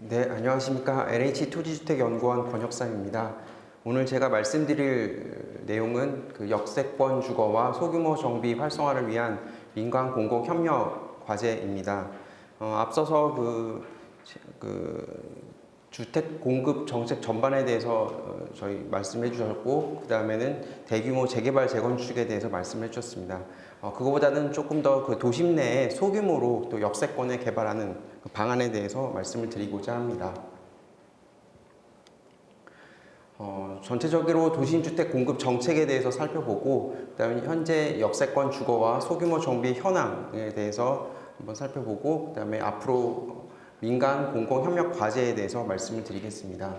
네, 안녕하십니까. LH 토지주택연구원 권혁상입니다. 오늘 제가 말씀드릴 내용은 그 역세권 주거와 소규모 정비 활성화를 위한 민간 공공 협력 과제입니다. 어, 앞서서 그, 그 주택 공급 정책 전반에 대해서 어, 저희 말씀해 주셨고 그 다음에는 대규모 재개발 재건축에 대해서 말씀해 주셨습니다. 어, 그거보다는 조금 더 그 도심 내에 소규모로 또 역세권을 개발하는 그 방안에 대해서 말씀을 드리고자 합니다. 어, 전체적으로 도심주택 공급 정책에 대해서 살펴보고 그다음에 현재 역세권 주거와 소규모 정비 현황에 대해서 한번 살펴보고 그다음에 앞으로 민간 공공 협력 과제에 대해서 말씀을 드리겠습니다.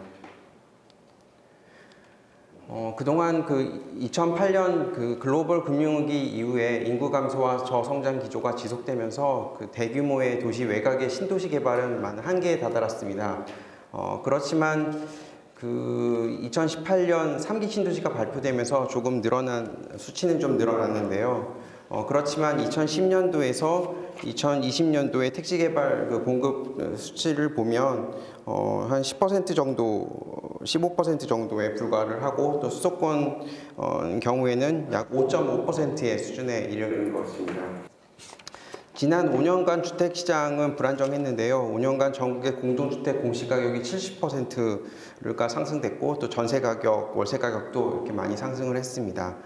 어, 그동안 그 2008년 그 글로벌 금융위기 이후에 인구 감소와 저성장 기조가 지속되면서 그 대규모의 도시 외곽의 신도시 개발은 많은 한계에 다다랐습니다. 어, 그렇지만 그 2018년 3기 신도시가 발표되면서 조금 늘어난 수치는 좀 늘어났는데요. 어, 그렇지만 2010년도에서 2020년도의 택지 개발 그 공급 수치를 보면 어, 한 10% 정도, 15% 정도에 불과를 하고 또 수도권 어, 경우에는 약 5.5%의 수준에 이르는 것입니다. 지난 5년간 주택 시장은 불안정했는데요. 5년간 전국의 공동주택 공시가격이 70%가 상승됐고 또 전세 가격, 월세 가격도 이렇게 많이 상승을 했습니다.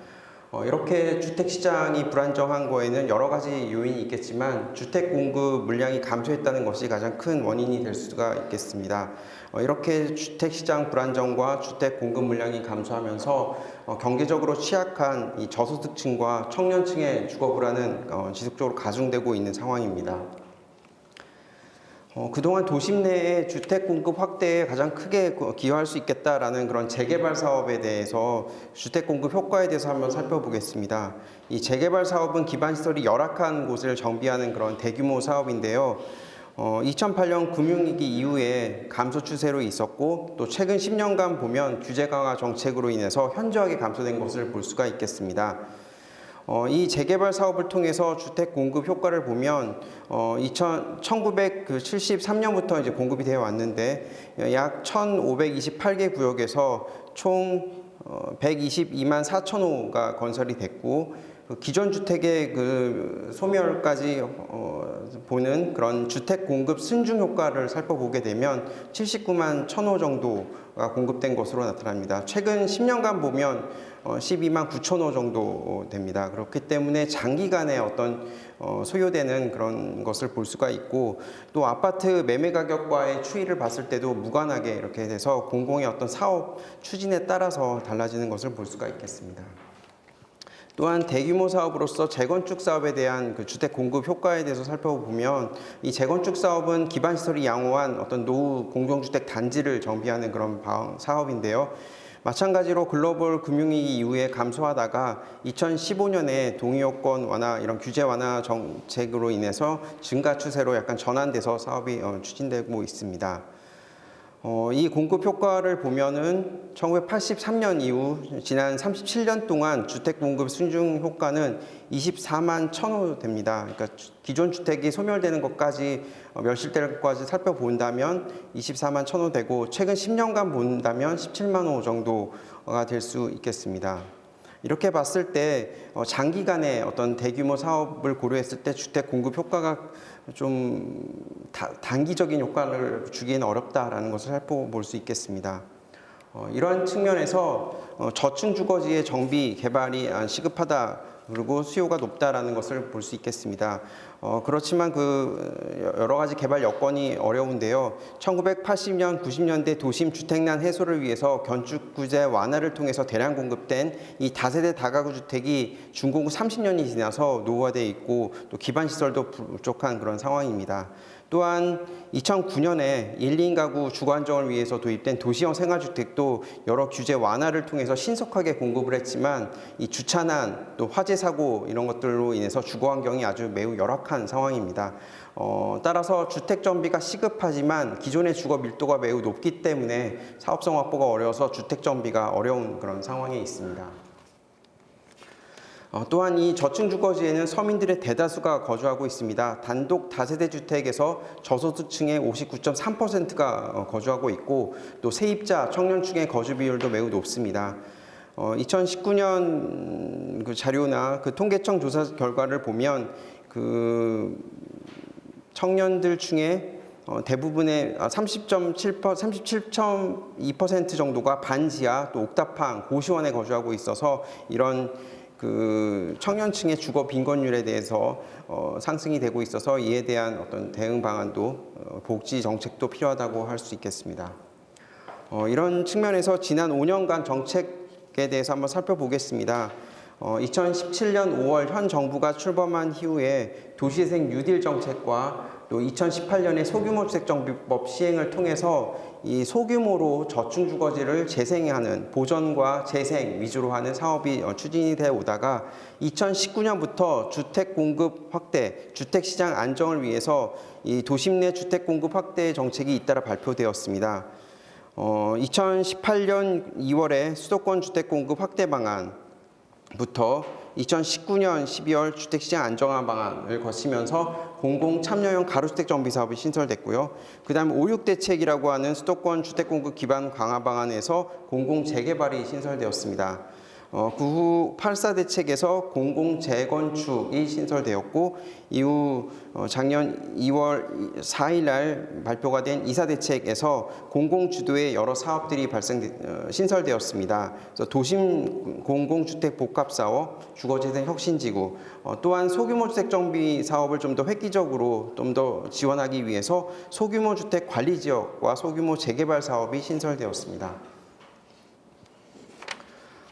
어, 이렇게 주택 시장이 불안정한 거에는 여러 가지 요인이 있겠지만 주택 공급 물량이 감소했다는 것이 가장 큰 원인이 될 수가 있겠습니다. 어, 이렇게 주택 시장 불안정과 주택 공급 물량이 감소하면서 어, 경제적으로 취약한 이 저소득층과 청년층의 주거 불안은 어, 지속적으로 가중되고 있는 상황입니다. 어, 그동안 도심 내의 주택 공급 확대에 가장 크게 기여할 수 있겠다라는 그런 재개발 사업에 대해서 주택 공급 효과에 대해서 한번 살펴보겠습니다. 이 재개발 사업은 기반 시설이 열악한 곳을 정비하는 그런 대규모 사업인데요. 어, 2008년 금융위기 이후에 감소 추세로 있었고 또 최근 10년간 보면 규제 강화 정책으로 인해서 현저하게 감소된 것을 볼 수가 있겠습니다. 어, 이 재개발 사업을 통해서 주택 공급 효과를 보면 어, 2000, 1973년부터 이제 공급이 되어 왔는데 약 1,528개 구역에서 총 어, 122만 4천 호가 건설이 됐고 그 기존 주택의 그 소멸까지 어, 보는 그런 주택 공급 순증 효과를 살펴보게 되면 79만 1,000호 정도가 공급된 것으로 나타납니다. 최근 10년간 보면 어, 12만 9천 호 정도 됩니다. 그렇기 때문에 장기간에 어떤 어, 소요되는 그런 것을 볼 수가 있고 또 아파트 매매 가격과의 추이를 봤을 때도 무관하게 이렇게 돼서 공공의 어떤 사업 추진에 따라서 달라지는 것을 볼 수가 있겠습니다. 또한 대규모 사업으로서 재건축 사업에 대한 그 주택 공급 효과에 대해서 살펴보면 이 재건축 사업은 기반 시설이 양호한 어떤 노후 공동주택 단지를 정비하는 그런 사업인데요. 마찬가지로 글로벌 금융위기 이후에 감소하다가 2015년에 동의요건 완화 이런 규제 완화 정책으로 인해서 증가 추세로 약간 전환돼서 사업이 어, 추진되고 있습니다. 어, 이 공급 효과를 보면은 1983년 이후 지난 37년 동안 주택 공급 순증 효과는 24만 1천호 됩니다. 그러니까 기존 주택이 소멸되는 것까지 어, 멸실될 것까지 살펴본다면 24만 1천호 되고 최근 10년간 본다면 17만 호 정도가 될 수 있겠습니다. 이렇게 봤을 때 어, 장기간의 어떤 대규모 사업을 고려했을 때 주택 공급 효과가 좀 단기적인 효과를 주기는 어렵다라는 것을 살펴볼 수 있겠습니다. 어, 이러한 측면에서 어, 저층 주거지의 정비 개발이 시급하다 그리고 수요가 높다라는 것을 볼 수 있겠습니다. 어, 그렇지만 그 여러 가지 개발 여건이 어려운데요. 1980년, 90년대 도심 주택난 해소를 위해서 건축 구제 완화를 통해서 대량 공급된 이 다세대 다가구 주택이 준공후 30년이 지나서 노후화돼 있고 또 기반 시설도 부족한 그런 상황입니다. 또한 2009년에 1, 2인 가구 주거 안정을 위해서 도입된 도시형 생활주택도 여러 규제 완화를 통해서 신속하게 공급을 했지만 이 주차난 또 화재 사고 이런 것들로 인해서 주거 환경이 아주 매우 열악한 상황입니다. 어, 따라서 주택 정비가 시급하지만 기존의 주거 밀도가 매우 높기 때문에 사업성 확보가 어려워서 주택 정비가 어려운 그런 상황에 있습니다. 어, 또한 이 저층 주거지에는 서민들의 대다수가 거주하고 있습니다. 단독 다세대 주택에서 저소득층의 59.3%가 어, 거주하고 있고 또 세입자 청년층의 거주 비율도 매우 높습니다. 어, 2019년 그 자료나 그 통계청 조사 결과를 보면 그 청년들 중에 어, 대부분의 30.7% 37.2% 정도가 반지하 또 옥탑방 고시원에 거주하고 있어서 이런 그 청년층의 주거 빈곤율에 대해서 어, 상승이 되고 있어서 이에 대한 어떤 대응 방안도 어, 복지 정책도 필요하다고 할 수 있겠습니다. 어, 이런 측면에서 지난 5년간 정책에 대해서 한번 살펴보겠습니다. 어, 2017년 5월 현 정부가 출범한 이후에 도시재생 뉴딜 정책과 또 2018년에 소규모 주택정비법 시행을 통해서 이 소규모로 저층 주거지를 재생하는 보전과 재생 위주로 하는 사업이 어, 추진이 되어 오다가 2019년부터 주택 공급 확대, 주택 시장 안정을 위해서 이 도심 내 주택 공급 확대 정책이 잇따라 발표되었습니다. 어, 2018년 2월에 수도권 주택 공급 확대 방안부터 2019년 12월 주택시장 안정화 방안을 거치면서 공공 참여형 가로주택 정비 사업이 신설됐고요. 그다음 56 대책이라고 하는 수도권 주택 공급 기반 강화 방안에서 공공 재개발이 신설되었습니다. 어, 그후84 대책에서 공공 재건축이 신설되었고 이후 어, 작년 2월 4일 날 발표가 된 이사 대책에서 공공 주도의 여러 사업들이 발생 어, 신설되었습니다. 그래서 도심 공공 주택 복합 사업, 주거 재생 혁신 지구, 어, 또한 소규모 주택 정비 사업을 좀 더 획기적으로 좀 더 지원하기 위해서 소규모 주택 관리 지역과 소규모 재개발 사업이 신설되었습니다.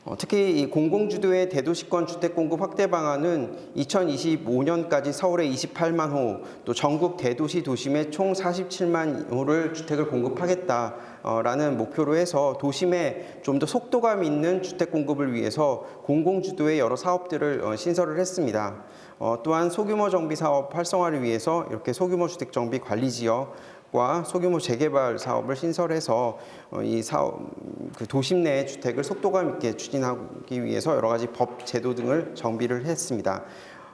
어, 특히 이 공공주도의 대도시권 주택 공급 확대 방안은 2025년까지 서울에 28만 호, 또 전국 대도시 도심에 총 47만 호를 주택을 공급하겠다라는 목표로 해서 도심에 좀 더 속도감 있는 주택 공급을 위해서 공공주도의 여러 사업들을 어, 신설을 했습니다. 어, 또한 소규모 정비 사업 활성화를 위해서 이렇게 소규모 주택 정비 관리 지역 과 소규모 재개발 사업을 신설해서 어, 이 사업 그 도심 내 주택을 속도감 있게 추진하기 위해서 여러 가지 법 제도 등을 정비를 했습니다.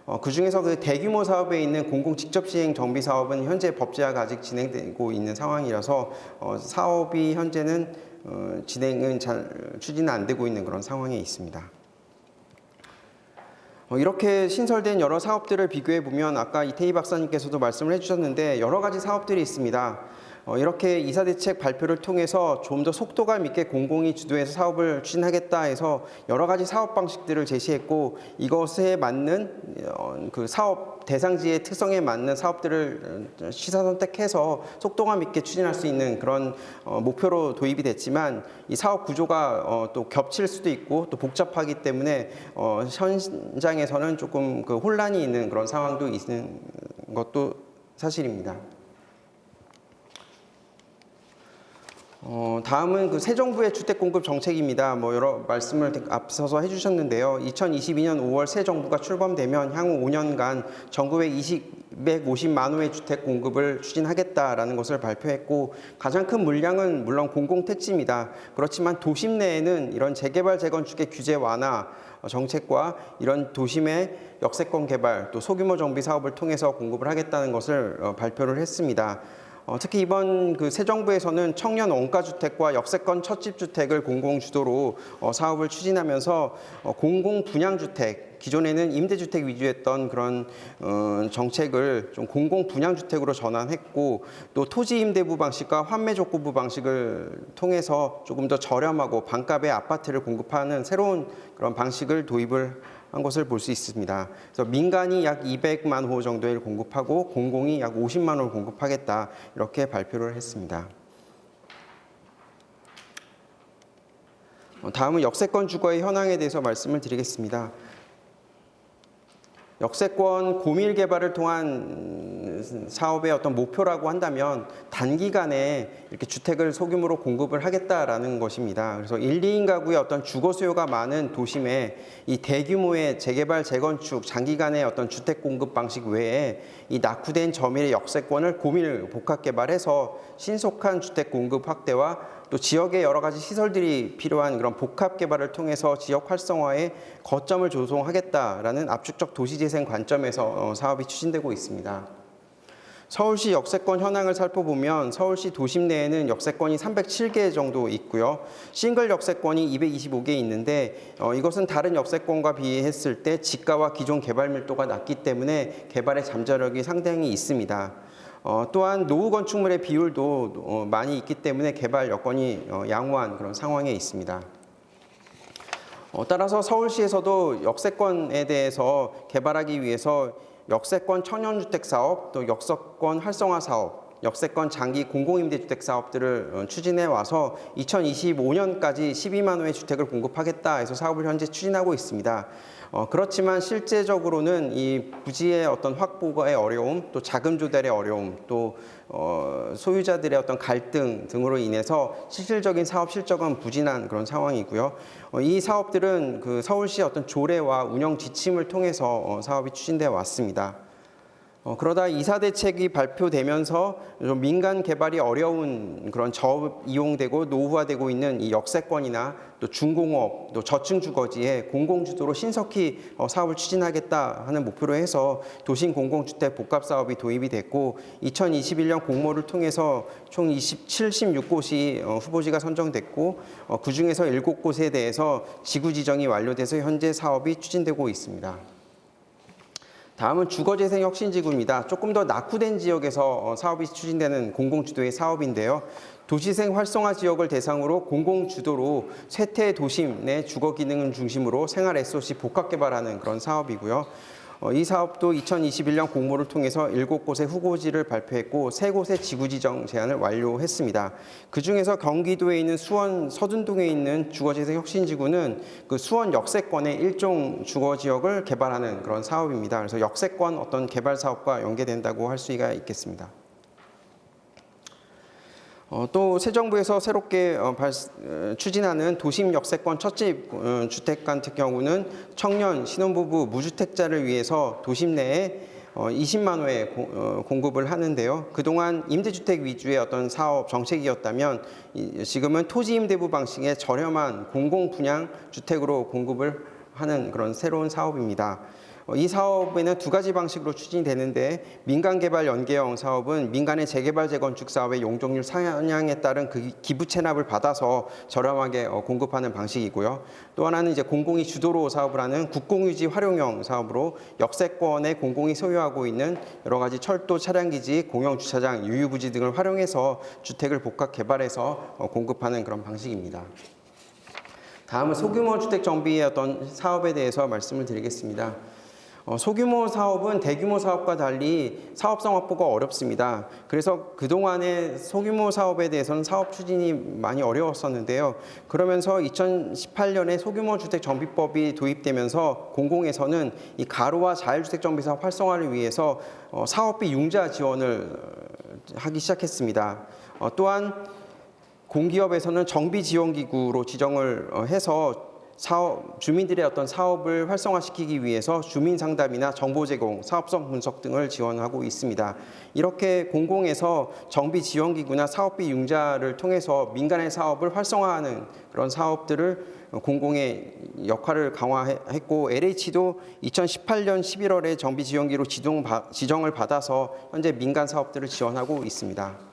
어, 그 중에서 그 대규모 사업에 있는 공공 직접 시행 정비 사업은 현재 법제화가 아직 진행되고 있는 상황이라서 어, 사업이 현재는 어, 진행은 잘 추진은 안 되고 있는 그런 상황에 있습니다. 어, 이렇게 신설된 여러 사업들을 비교해 보면 아까 이태희 박사님께서도 말씀을 해주셨는데 여러 가지 사업들이 있습니다. 어, 이렇게 이사 대책 발표를 통해서 좀 더 속도감 있게 공공이 주도해서 사업을 추진하겠다 해서 여러 가지 사업 방식들을 제시했고 이것에 맞는 어, 그 사업 대상지의 특성에 맞는 사업들을 어, 시사 선택해서 속도감 있게 추진할 수 있는 그런 어, 목표로 도입이 됐지만 이 사업 구조가 어, 또 겹칠 수도 있고 또 복잡하기 때문에 어, 현장에서는 조금 그 혼란이 있는 그런 상황도 있는 것도 사실입니다. 어, 다음은 그 새 정부의 주택 공급 정책입니다. 뭐 여러 말씀을 앞서서 해주셨는데요. 2022년 5월 새 정부가 출범되면 향후 5년간 전국에 20 250만 호의 주택 공급을 추진하겠다라는 것을 발표했고 가장 큰 물량은 물론 공공 택지입니다. 그렇지만 도심 내에는 이런 재개발 재건축의 규제 완화 정책과 이런 도심의 역세권 개발 또 소규모 정비 사업을 통해서 공급을 하겠다는 것을 어, 발표를 했습니다. 어, 특히 이번 그 새 정부에서는 청년 원가 주택과 역세권 첫집 주택을 공공 주도로 어, 사업을 추진하면서 어, 공공 분양 주택 기존에는 임대주택 위주였던 그런 어, 정책을 좀 공공 분양 주택으로 전환했고 또 토지 임대부 방식과 환매 족구부 방식을 통해서 조금 더 저렴하고 반값의 아파트를 공급하는 새로운 그런 방식을 도입을 한 것을 볼 수 있습니다. 그래서 민간이 약 200만 호 정도를 공급하고 공공이 약 50만 호를 공급하겠다 이렇게 발표를 했습니다. 어, 다음은 역세권 주거의 현황에 대해서 말씀을 드리겠습니다. 역세권 고밀 개발을 통한 사업의 어떤 목표라고 한다면 단기간에 이렇게 주택을 소규모로 공급을 하겠다라는 것입니다. 그래서 1, 2인 가구의 어떤 주거 수요가 많은 도심에 이 대규모의 재개발, 재건축, 장기간의 어떤 주택 공급 방식 외에 이 낙후된 저밀의 역세권을 고밀 복합 개발해서 신속한 주택 공급 확대와 또 지역의 여러 가지 시설들이 필요한 그런 복합 개발을 통해서 지역 활성화에 거점을 조성하겠다라는 압축적 도시재생 관점에서 어, 사업이 추진되고 있습니다. 서울시 역세권 현황을 살펴보면 서울시 도심 내에는 역세권이 307개 정도 있고요. 싱글 역세권이 225개 있는데 어, 이것은 다른 역세권과 비했을 때 지가와 기존 개발 밀도가 낮기 때문에 개발의 잠재력이 상당히 있습니다. 어, 또한 노후 건축물의 비율도 어, 많이 있기 때문에 개발 여건이 어, 양호한 그런 상황에 있습니다. 어, 따라서 서울시에서도 역세권에 대해서 개발하기 위해서 역세권 청년주택 사업, 또 역세권 활성화 사업, 역세권 장기 공공임대주택 사업들을 어, 추진해 와서 2025년까지 12만 호의 주택을 공급하겠다 해서 사업을 현재 추진하고 있습니다. 어, 그렇지만 실제적으로는 이 부지의 어떤 확보의 어려움, 또 자금 조달의 어려움, 또 어, 소유자들의 어떤 갈등 등으로 인해서 실질적인 사업 실적은 부진한 그런 상황이고요. 어, 이 사업들은 그 서울시의 어떤 조례와 운영 지침을 통해서 어, 사업이 추진되어 왔습니다. 어, 그러다 이사 대책이 발표되면서 좀 민간 개발이 어려운 그런 저 이용되고 노후화되고 있는 이 역세권이나 또 중공업, 또 저층 주거지에 공공주도로 신속히 어, 사업을 추진하겠다 하는 목표로 해서 도심 공공주택 복합 사업이 도입이 됐고 2021년 공모를 통해서 총 20, 76곳이 어, 후보지가 선정됐고 어, 그 중에서 7곳에 대해서 지구 지정이 완료돼서 현재 사업이 추진되고 있습니다. 다음은 주거재생 혁신지구입니다. 조금 더 낙후된 지역에서 어, 사업이 추진되는 공공주도의 사업인데요. 도시생 활성화 지역을 대상으로 공공주도로 쇠퇴 도심 내 주거 기능을 중심으로 생활 SOC 복합 개발하는 그런 사업이고요. 어, 이 사업도 2021년 공모를 통해서 7곳의 후보지를 발표했고 3곳의 지구 지정 제안을 완료했습니다. 그 중에서 경기도에 있는 수원 서둔동에 있는 주거재생 혁신지구는 그 수원 역세권의 일종 주거 지역을 개발하는 그런 사업입니다. 그래서 역세권 어떤 개발 사업과 연계된다고 할 수가 있겠습니다. 어, 또 새 정부에서 새롭게 어, 발, 어, 추진하는 도심 역세권 첫집 어, 주택 같은 경우는 청년 신혼부부 무주택자를 위해서 도심 내에 어, 20만 호의 고- 어, 공급을 하는데요. 그동안 임대주택 위주의 어떤 사업 정책이었다면 이- 지금은 토지 임대부 방식의 저렴한 공공 분양 주택으로 공급을 하는 그런 새로운 사업입니다. 어, 이 사업에는 두 가지 방식으로 추진되는데 민간 개발 연계형 사업은 민간의 재개발 재건축 사업의 용적률 상향에 따른 그 기부 체납을 받아서 저렴하게 어, 공급하는 방식이고요. 또 하나는 이제 공공이 주도로 사업을 하는 국공유지 활용형 사업으로 역세권에 공공이 소유하고 있는 여러 가지 철도 차량 기지, 공영 주차장, 유유부지 등을 활용해서 주택을 복합 개발해서 어, 공급하는 그런 방식입니다. 다음은 소규모 주택 정비의 어떤 사업에 대해서 말씀을 드리겠습니다. 어, 소규모 사업은 대규모 사업과 달리 사업성 확보가 어렵습니다. 그래서 그동안의 소규모 사업에 대해서는 사업 추진이 많이 어려웠었는데요. 그러면서 2018년에 소규모 주택 정비법이 도입되면서 공공에서는 이 가로와 자율주택 정비 사업 활성화를 위해서 어, 사업비 융자 지원을 어, 하기 시작했습니다. 어, 또한 공기업에서는 정비 지원 기구로 지정을 어, 해서 사업 주민들의 어떤 사업을 활성화시키기 위해서 주민 상담이나 정보 제공, 사업성 분석 등을 지원하고 있습니다. 이렇게 공공에서 정비 지원 기구나 사업비 융자를 통해서 민간의 사업을 활성화하는 그런 사업들을 공공의 역할을 강화했고 LH도 2018년 11월에 정비 지원기로 지정 지정을 받아서 현재 민간 사업들을 지원하고 있습니다.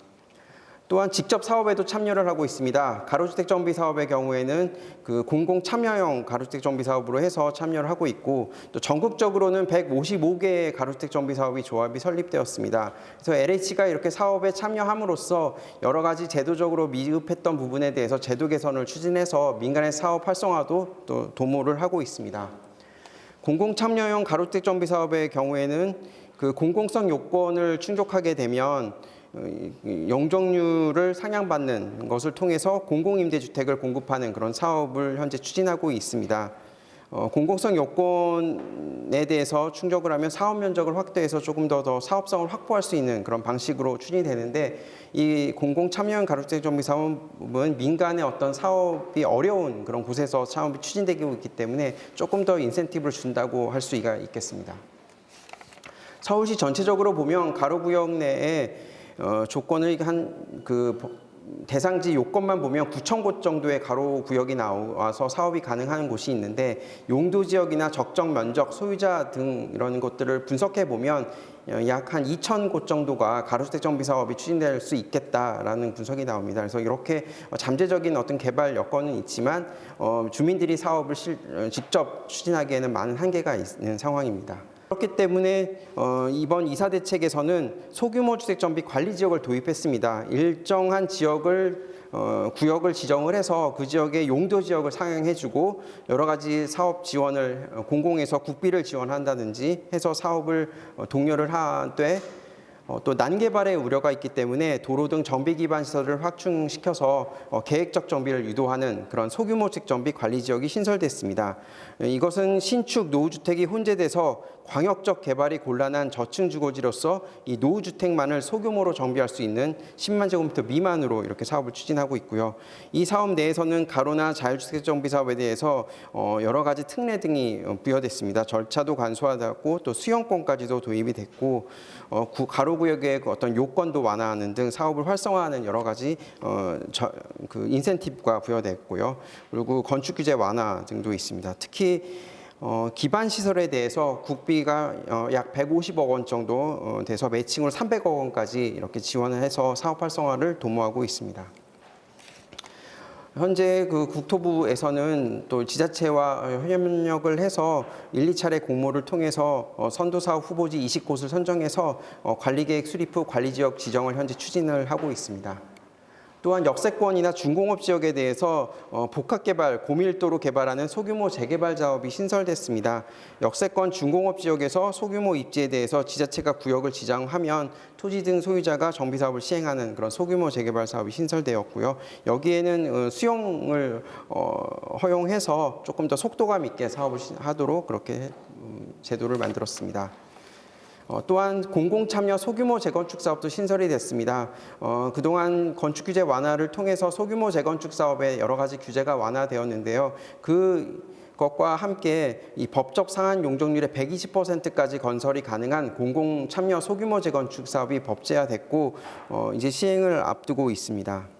또한 직접 사업에도 참여를 하고 있습니다. 가로주택 정비 사업의 경우에는 그 공공 참여형 가로주택 정비 사업으로 해서 참여를 하고 있고 또 전국적으로는 155개의 가로주택 정비 사업이 조합이 설립되었습니다. 그래서 LH가 이렇게 사업에 참여함으로써 여러 가지 제도적으로 미흡했던 부분에 대해서 제도 개선을 추진해서 민간의 사업 활성화도 또 도모를 하고 있습니다. 공공 참여형 가로주택 정비 사업의 경우에는 그 공공성 요건을 충족하게 되면 용적률을 상향받는 것을 통해서 공공임대주택을 공급하는 그런 사업을 현재 추진하고 있습니다. 어, 공공성 요건에 대해서 충족을 하면 사업 면적을 확대해서 조금 더, 더 사업성을 확보할 수 있는 그런 방식으로 추진이 되는데 이 공공 참여형 가로주택 정비 사업은 민간의 어떤 사업이 어려운 그런 곳에서 사업이 추진되고 있기 때문에 조금 더 인센티브를 준다고 할 수가 있겠습니다. 서울시 전체적으로 보면 가로구역 내에 어, 조건을 한그 대상지 요건만 보면 9천 곳 정도의 가로 구역이 나와서 사업이 가능한 곳이 있는데 용도 지역이나 적정 면적, 소유자 등 이런 것들을 분석해 보면 약 한 2천 곳 정도가 가로주택 정비 사업이 추진될 수 있겠다라는 분석이 나옵니다. 그래서 이렇게 잠재적인 어떤 개발 여건은 있지만 어, 주민들이 사업을 실, 어, 직접 추진하기에는 많은 한계가 있는 상황입니다. 그렇기 때문에 어, 이번 이사 대책에서는 소규모 주택 정비 관리 지역을 도입했습니다. 일정한 지역을 어, 구역을 지정을 해서 그 지역의 용도 지역을 상향해주고 여러 가지 사업 지원을 어, 공공에서 국비를 지원한다든지 해서 사업을 어, 독려를 어, 또 난개발의 우려가 있기 때문에 도로 등 정비 기반 시설을 확충시켜서 어, 계획적 정비를 유도하는 그런 소규모 직 정비 관리 지역이 신설됐습니다. 예, 이것은 신축 노후주택이 혼재돼서 광역적 개발이 곤란한 저층 주거지로서 이 노후주택만을 소규모로 정비할 수 있는 10만 제곱미터 미만으로 이렇게 사업을 추진하고 있고요. 이 사업 내에서는 가로나 자율주택 정비 사업에 대해서 어, 여러 가지 특례 등이 어, 부여됐습니다. 절차도 간소화되고 또 수용권까지도 도입이 됐고 어, 구- 가로 구역의 그 어떤 요건도 완화하는 등 사업을 활성화하는 여러 가지 어, 저, 그 인센티브가 부여됐고요. 그리고 건축 규제 완화 등도 있습니다. 특히 어, 기반 시설에 대해서 국비가 어, 약 150억 원 정도 어, 돼서 매칭으로 300억 원까지 이렇게 지원을 해서 사업 활성화를 도모하고 있습니다. 현재 그 국토부에서는 또 지자체와 어, 협력을 해서 1, 2차례 공모를 통해서 어, 선도사업 후보지 20곳을 선정해서 어, 관리계획 수립 후 관리지역 지정을 현재 추진을 하고 있습니다. 또한 역세권이나 중공업 지역에 대해서 어, 복합개발, 고밀도로 개발하는 소규모 재개발 사업이 신설됐습니다. 역세권 중공업 지역에서 소규모 입지에 대해서 지자체가 구역을 지정하면 토지 등 소유자가 정비 사업을 시행하는 그런 소규모 재개발 사업이 신설되었고요. 여기에는 어, 수용을 어, 허용해서 조금 더 속도감 있게 사업을 시- 하도록 그렇게 음, 제도를 만들었습니다. 어, 또한 공공참여 소규모 재건축 사업도 신설이 됐습니다. 어, 그동안 건축 규제 완화를 통해서 소규모 재건축 사업에 여러 가지 규제가 완화되었는데요. 그 것과 함께 이 법적 상한 용적률의 120%까지 건설이 가능한 공공 참여 소규모 재건축 사업이 법제화됐고 어, 이제 시행을 앞두고 있습니다.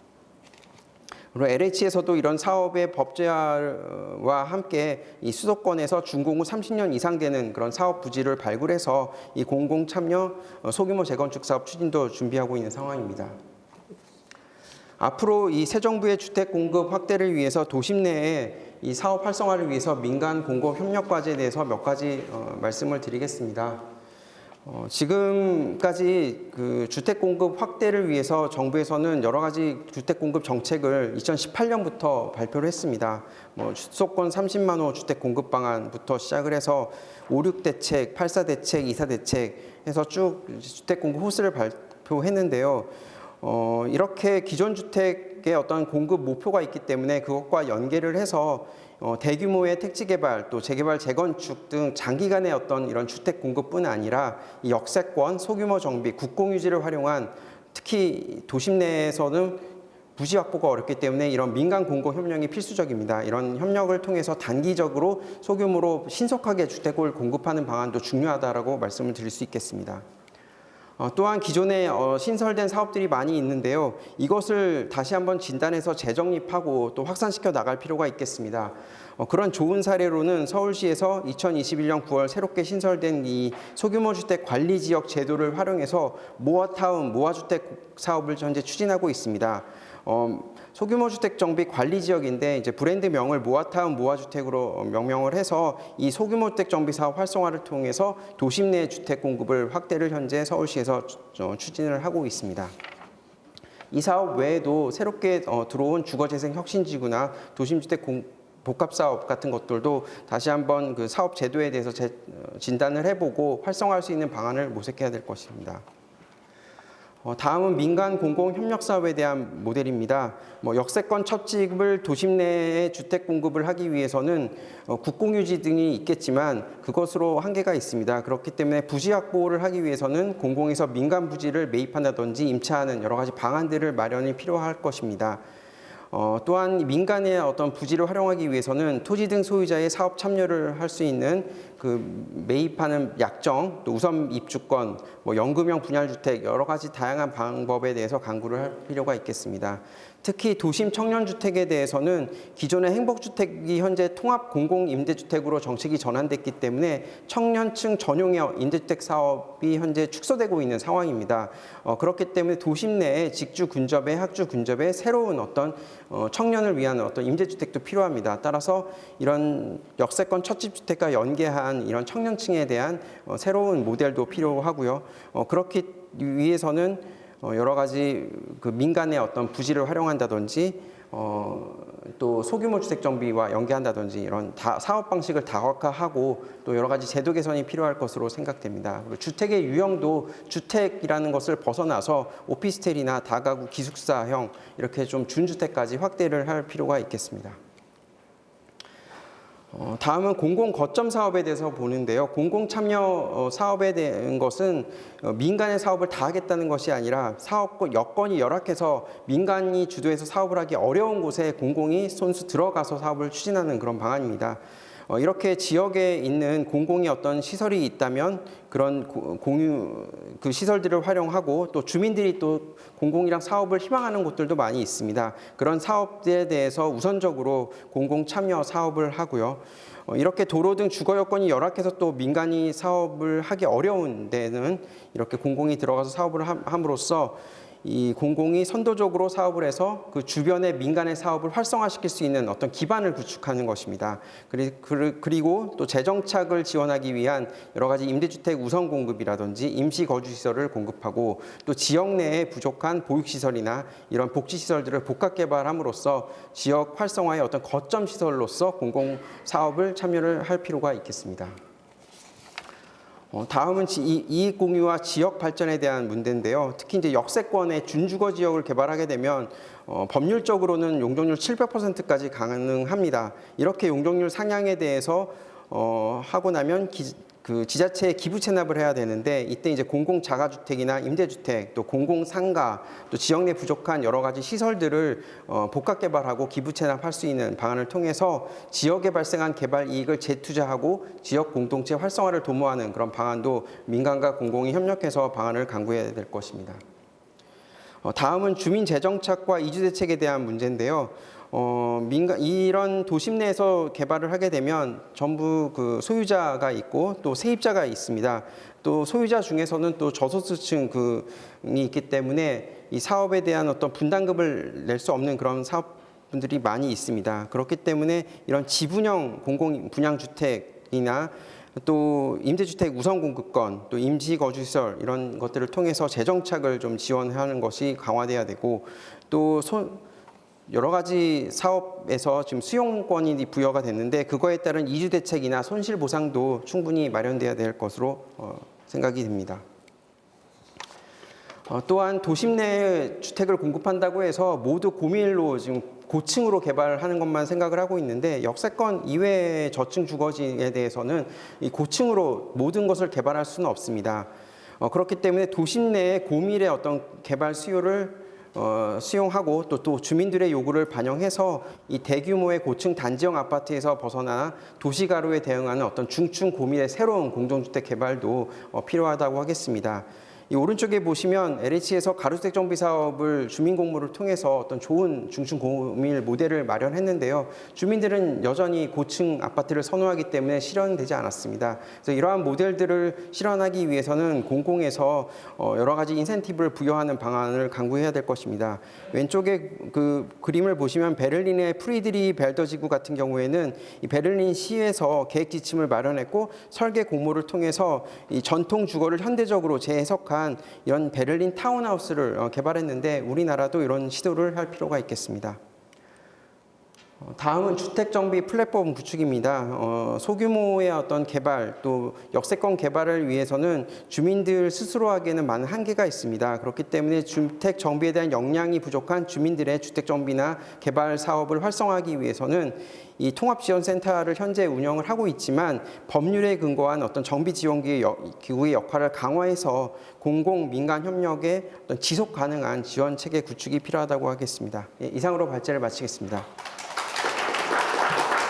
그리고 LH에서도 이런 사업의 법제화와 함께 이 수도권에서 준공 후 30년 이상 되는 그런 사업 부지를 발굴해서 이 공공 참여 어, 소규모 재건축 사업 추진도 준비하고 있는 상황입니다. 앞으로 이 새 정부의 주택 공급 확대를 위해서 도심 내에 이 사업 활성화를 위해서 민간 공급 협력 과제에 대해서 몇 가지 어, 말씀을 드리겠습니다. 어, 지금까지 그 주택 공급 확대를 위해서 정부에서는 여러 가지 주택 공급 정책을 2018년부터 발표를 했습니다. 뭐 수도권 30만 호 주택 공급 방안부터 시작을 해서 5, 6 대책, 8, 4 대책, 2, 4 대책 해서 쭉 주택 공급 호스를 발표했는데요. 어, 이렇게 기존 주택의 어떤 공급 목표가 있기 때문에 그것과 연계를 해서 어, 대규모의 택지 개발 또 재개발 재건축 등 장기간의 어떤 이런 주택 공급뿐 아니라 이 역세권 소규모 정비 국공유지를 활용한 특히 도심 내에서는 부지 확보가 어렵기 때문에 이런 민간 공공 협력이 필수적입니다. 이런 협력을 통해서 단기적으로 소규모로 신속하게 주택을 공급하는 방안도 중요하다라고 말씀을 드릴 수 있겠습니다. 어, 또한 기존에 어, 신설된 사업들이 많이 있는데요. 이것을 다시 한번 진단해서 재정립하고 또 확산시켜 나갈 필요가 있겠습니다. 어, 그런 좋은 사례로는 서울시에서 2021년 9월 새롭게 신설된 이 소규모 주택 관리 지역 제도를 활용해서 모아타운 모아주택 사업을 현재 추진하고 있습니다. 어, 소규모 주택 정비 관리 지역인데 이제 브랜드명을 모아타운 모아주택으로 명명을 해서 이 소규모 주택 정비 사업 활성화를 통해서 도심 내 주택 공급을 확대를 현재 서울시에서 추- 어, 추진을 하고 있습니다. 이 사업 외에도 새롭게 어, 들어온 주거재생 혁신지구나 도심주택 공, 복합사업 같은 것들도 다시 한번 그 사업 제도에 대해서 재, 어, 진단을 해보고 활성화할 수 있는 방안을 모색해야 될 것입니다. 어, 다음은 민간 공공 협력 사업에 대한 모델입니다. 뭐 역세권 첩집을 도심 내에 주택 공급을 하기 위해서는 어, 국공유지 등이 있겠지만 그것으로 한계가 있습니다. 그렇기 때문에 부지 확보를 하기 위해서는 공공에서 민간 부지를 매입한다든지 임차하는 여러 가지 방안들을 마련이 필요할 것입니다. 어, 또한 민간의 어떤 부지를 활용하기 위해서는 토지 등 소유자의 사업 참여를 할 수 있는 그그 매입하는 약정, 또 우선 입주권, 뭐 연금형 분할주택 여러 가지 다양한 방법에 대해서 강구를 할 필요가 있겠습니다. 특히 도심 청년주택에 대해서는 기존의 행복주택이 현재 통합 공공임대주택으로 정책이 전환됐기 때문에 청년층 전용의 임대주택 사업이 현재 축소되고 있는 상황입니다. 어, 그렇기 때문에 도심 내에 직주 근접에 학주 근접에 새로운 어떤 어, 청년을 위한 어떤 임대주택도 필요합니다. 따라서 이런 역세권 첫집주택과 연계한 이런 청년층에 대한 어, 새로운 모델도 필요하고요. 어, 그렇기 위해서는 어, 여러 가지 그 민간의 어떤 부지를 활용한다든지 어, 또 소규모 주택 정비와 연계한다든지 이런 다, 사업 방식을 다각화하고 또 여러 가지 제도 개선이 필요할 것으로 생각됩니다. 그리고 주택의 유형도 주택이라는 것을 벗어나서 오피스텔이나 다가구 기숙사형 이렇게 좀 준주택까지 확대를 할 필요가 있겠습니다. 어, 다음은 공공 거점 사업에 대해서 보는데요. 공공 참여 어, 사업에 대한 것은 어, 민간의 사업을 다 하겠다는 것이 아니라 사업권 여건이 열악해서 민간이 주도해서 사업을 하기 어려운 곳에 공공이 손수 들어가서 사업을 추진하는 그런 방안입니다. 어, 이렇게 지역에 있는 공공의 어떤 시설이 있다면 그런 고- 공유 그 시설들을 활용하고 또 주민들이 또 공공이랑 사업을 희망하는 곳들도 많이 있습니다. 그런 사업들에 대해서 우선적으로 공공 참여 사업을 하고요. 어, 이렇게 도로 등 주거 여건이 열악해서 또 민간이 사업을 하기 어려운 데는 이렇게 공공이 들어가서 사업을 함- 함으로써 이 공공이 선도적으로 사업을 해서 그 주변의 민간의 사업을 활성화시킬 수 있는 어떤 기반을 구축하는 것입니다. 그리- 그리- 그리고 또 재정착을 지원하기 위한 여러 가지 임대주택 우선 공급이라든지 임시 거주 시설을 공급하고 또 지역 내에 부족한 보육 시설이나 이런 복지 시설들을 복합 개발함으로써 지역 활성화의 어떤 거점 시설로서 공공 사업을 참여를 할 필요가 있겠습니다. 어, 다음은 이익 공유와 지역 발전에 대한 문제인데요. 특히 이제 역세권의 준주거 지역을 개발하게 되면 어, 법률적으로는 용적률 700%까지 가능합니다. 이렇게 용적률 상향에 대해서 어, 하고 나면 기, 그 지자체에 기부 체납을 해야 되는데 이때 이제 공공 자가주택이나 임대주택 또 공공 상가 또 지역 내 부족한 여러 가지 시설들을 어, 복합 개발하고 기부 체납할 수 있는 방안을 통해서 지역에 발생한 개발 이익을 재투자하고 지역 공동체 활성화를 도모하는 그런 방안도 민간과 공공이 협력해서 방안을 강구해야 될 것입니다. 어, 다음은 주민 재정착과 이주 대책에 대한 문제인데요. 어, 민간 이런 도심 내에서 개발을 하게 되면 전부 그 소유자가 있고 또 세입자가 있습니다. 또 소유자 중에서는 또 저소득층 그이 있기 때문에 이 사업에 대한 어떤 분담금을 낼 수 없는 그런 사업 분들이 많이 있습니다. 그렇기 때문에 이런 지분형 공공 분양 주택이나 또 임대주택 우선 공급권, 또 임시 거주시설 이런 것들을 통해서 재정착을 좀 지원하는 것이 강화돼야 되고 또 손- 여러 가지 사업에서 지금 수용권이 부여가 됐는데 그거에 따른 이주 대책이나 손실 보상도 충분히 마련돼야 될 것으로 어, 생각이 됩니다. 어, 또한 도심 내에 주택을 공급한다고 해서 모두 고밀로 지금 고층으로 개발하는 것만 생각을 하고 있는데 역세권 이외의 저층 주거지에 대해서는 이 고층으로 모든 것을 개발할 수는 없습니다. 어, 그렇기 때문에 도심 내에 고밀의 어떤 개발 수요를 어, 수용하고 또, 또 주민들의 요구를 반영해서 이 대규모의 고층 단지형 아파트에서 벗어나 도시가로에 대응하는 어떤 중층 고밀의 새로운 공동주택 개발도 어, 필요하다고 하겠습니다. 이 오른쪽에 보시면 LH에서 가로주택 정비 사업을 주민 공모를 통해서 어떤 좋은 중층 고밀 모델을 마련했는데요. 주민들은 여전히 고층 아파트를 선호하기 때문에 실현되지 않았습니다. 그래서 이러한 모델들을 실현하기 위해서는 공공에서 어, 여러 가지 인센티브를 부여하는 방안을 강구해야 될 것입니다. 왼쪽에 그 그림을 보시면 베를린의 프리드리 벨더 지구 같은 경우에는 이 베를린 시에서 계획 지침을 마련했고 설계 공모를 통해서 이 전통 주거를 현대적으로 재해석한 이런 베를린 타운하우스를 어, 개발했는데 우리나라도 이런 시도를 할 필요가 있겠습니다. 어, 다음은 주택 정비 플랫폼 구축입니다. 어, 소규모의 어떤 개발 또 역세권 개발을 위해서는 주민들 스스로 하기에는 많은 한계가 있습니다. 그렇기 때문에 주택 정비에 대한 역량이 부족한 주민들의 주택 정비나 개발 사업을 활성화하기 위해서는 이 통합지원센터를 현재 운영을 하고 있지만 법률에 근거한 어떤 정비 지원기의 역- 기구의 역할을 강화해서 공공 민간 협력의 어떤 지속 가능한 지원 체계 구축이 필요하다고 하겠습니다. 예, 이상으로 발제를 마치겠습니다.